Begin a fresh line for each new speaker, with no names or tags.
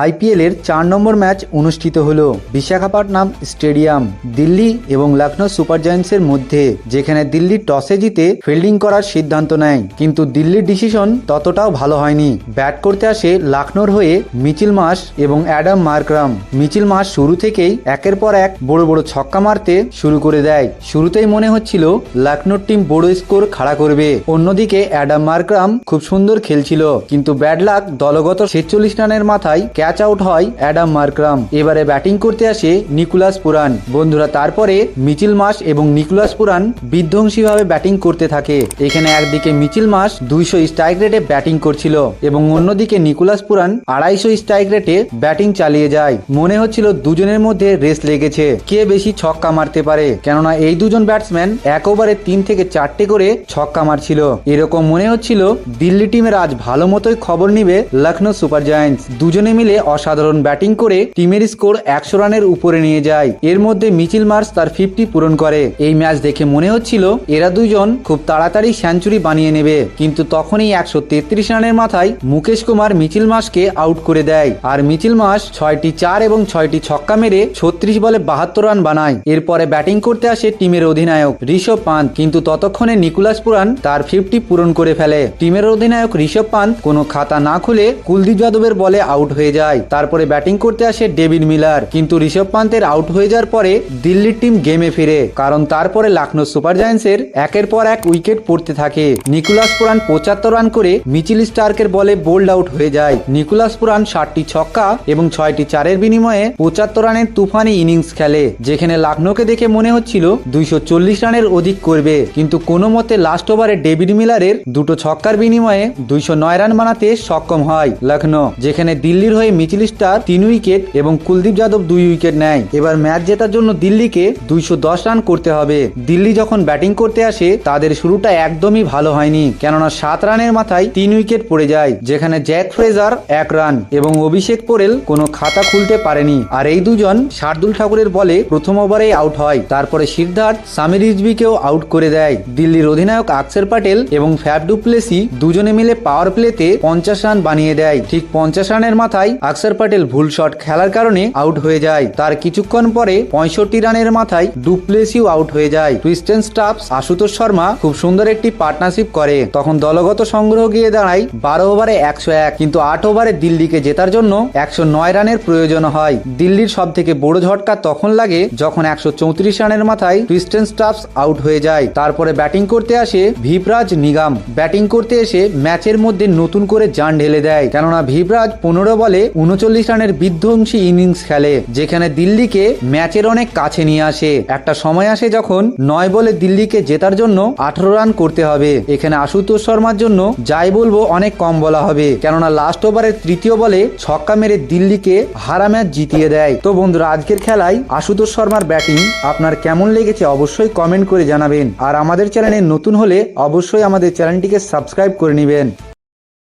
আইপিএলের চার নম্বর ম্যাচ অনুষ্ঠিত হল। বিশাখাপাটনাম স্টেডিয়াম, দিল্লি এবং লখনৌ সুপার জায়ান্টসের মধ্যে, যেখানে দিল্লি টসে জিতে ফিল্ডিং করার সিদ্ধান্ত নেয়। কিন্তু দিল্লির ডিসিশন ততটাও ভালো হয়নি। ব্যাট করতে আসে লখনৌর হয়ে মিচিল মাস এবং অ্যাডাম মার্করাম। মিচিল মাস শুরু থেকেই একের পর এক বড় বড় ছক্কা মারতে শুরু করে দেয়। শুরুতেই মনে হচ্ছিল লখনৌর টিম বড় স্কোর খাড়া করবে। অন্যদিকে অ্যাডাম মার্করাম খুব সুন্দর খেলছিল। কিন্তু ব্যাড লাক দলগত ছেচল্লিশ রানের মাথায় ক্যাচ আউট হয় অ্যাডাম মার্ক্রাম এবারে ব্যাটিং করতে আসে নিকুলাস পুরান বন্ধুরা, তারপরে মিচিল মাস এবং নিকুলাস পুরান বিধ্বংসীভাবে ব্যাটিং করতে থাকে। এখানে একদিকে মিচিল মাস দুইশো স্ট্রাইক রেটে ব্যাটিং করছিল এবং অন্যদিকে নিকুলাস পুরান আড়াইশো স্ট্রাইক রেটে ব্যাটিং চালিয়ে যায়। মনে হচ্ছিল দুজনের মধ্যে রেস লেগেছে। কে বেশি ছক্কা মারতে পারে? কেননা এই দুজন ব্যাটসম্যান এক ওভারে তিন থেকে চারটে করে ছক্কা মারছিল। এরকম মনে হচ্ছিল দিল্লি টিমের আজ ভালো মতোই খবর নিবে লখনৌ সুপার জায়ান্টস দুজনে মিলে অসাধারণ ব্যাটিং করে টিমের স্কোর একশো রানের উপরে নিয়ে যায়। এর মধ্যে মিচিল মার্স তার ফিফটি পূরণ করে। এই ম্যাচ দেখে মনে হচ্ছিল এরা দুজন খুব তাড়াতাড়ি সেঞ্চুরি বানিয়ে নেবে। কিন্তু তখনই একশো তেত্রিশ রানের মাথায় মুকেশ কুমার মিচিল মাসকে আউট করে দেয়। আর মিচিল মাস ছয়টি চার এবং ছয়টি ছক্কা মেরে ছত্রিশ বলে বাহাত্তর রান বানায়। এরপরে ব্যাটিং করতে আসে টিমের অধিনায়ক ঋষভ পান্ত। কিন্তু ততক্ষণে নিকুলাস পুরান তার ফিফটি পূরণ করে ফেলে। টিমের অধিনায়ক ঋষভ পান্ত কোনো খাতা না খুলে কুলদীপ যাদবের বলে আউট হয়ে যায়। তারপরে ব্যাটিং করতে আসে ডেভিড মিলার। কিন্তু ঋষভ পান্তের আউট হয়ে যাওয়ার পরে দিল্লির টিম গেমে ফিরে। কারণ তারপরে লখনৌ সুপার জায়ান্টসের একের পর এক উইকেট পড়তে থাকে। নিকুলাস পুরান পঁচাত্তর রান করে মিচিল স্টার্কের বলে বোল্ড আউট হয়ে যায়। নিকুলাস পুরান ষাটটি ছক্কা এবং ছয়টি চারের বিনিময়ে পঁচাত্তর রানের তুফানি ইনিংস খেলে, যেখানে লখনৌকে দেখে মনে হচ্ছিল দুইশো চল্লিশ রানের অধিক করবে। কিন্তু কোনো মতে লাস্ট ওভারে ডেভিড মিলারের দুটো ছক্কার বিনিময়ে দুইশো নয় রান বানাতে সক্ষম হয় লখনৌ, যেখানে দিল্লির হয়ে মিচিল স্টার তিন উইকেট এবং কুলদীপ যাদব দুই উইকেট নেয়। এবার ম্যাচ জেতার জন্য দিল্লিকে দুইশো দশ রান করতে হবে। দিল্লি যখন ব্যাটিং করতে আসে, তাদের শুরুটা একদমই ভালো হয়নি। কেননা সাত রানের মাথায় তিন উইকেট পড়ে যায়, যেখানে জ্যাক ফ্রেজার এক রান এবং অভিষেক পোরেল কোনো খাতা খুলতে পারেনি। আর এই দুজন শার্দুল ঠাকুরের বলে প্রথম ওভারে আউট হয়, তারপরে সিদ্ধার্থ সামির রিজভিকেও আউট করে দেয়। দিল্লির অধিনায়ক আকসের প্যাটেল এবং ফ্যাব ডুপ্লেসি দুজনে মিলে পাওয়ার প্লেতে পঞ্চাশ রান বানিয়ে দেয়। ঠিক পঞ্চাশ রানের মাথায় আকসর প্যাটেল ভুল শট খেলার কারণে আউট হয়ে যায়। তার কিছুক্ষণ পরে পঁয়ষট্টি রানের মাথায় ডুপ্লেসিও আউট হয়ে যায়। টুইস্টেন স্টাফস আশুতোষ শর্মা খুব সুন্দর একটি পার্টনারশিপ করে। তখন দলগত সংগ্রহ গিয়ে দাঁড়ায় বারো ওভারে একশো এক, কিন্তু আট ওভারে দিল্লিকে জেতার জন্য একশো নয় রানের প্রয়োজন হয়। দিল্লির সব থেকে বড় ঝটকা তখন লাগে যখন একশো চৌত্রিশ রানের মাথায় টুইস্টেন স্টাফস আউট হয়ে যায়। তারপরে ব্যাটিং করতে আসে ভিপরাজ নিগাম। ব্যাটিং করতে এসে ম্যাচের মধ্যে নতুন করে যান ঢেলে দেয়। কেননা ভিপরাজ পনেরো বলে উনচল্লিশ রানের বিধ্বংসী ইনিংস খেলে, যেখানে দিল্লিকে ম্যাচের অনেক কাছে নিয়ে আসে। একটা সময় আসে যখন নয় বলে দিল্লিকে জেতার জন্য আঠারো রান করতে হবে। এখানে আশুতোষ শর্মার জন্য যাই বলব অনেক কম বলা হবে। কেননা লাস্ট ওভারের তৃতীয় বলে ছক্কা মেরে দিল্লিকে হারা ম্যাচ জিতিয়ে দেয়। তো বন্ধুরা, আজকের খেলায় আশুতোষ শর্মার ব্যাটিং আপনার কেমন লেগেছে অবশ্যই কমেন্ট করে জানাবেন। আর আমাদের চ্যানেলে নতুন হলে অবশ্যই আমাদের চ্যানেলটিকে সাবস্ক্রাইব করে নেবেন।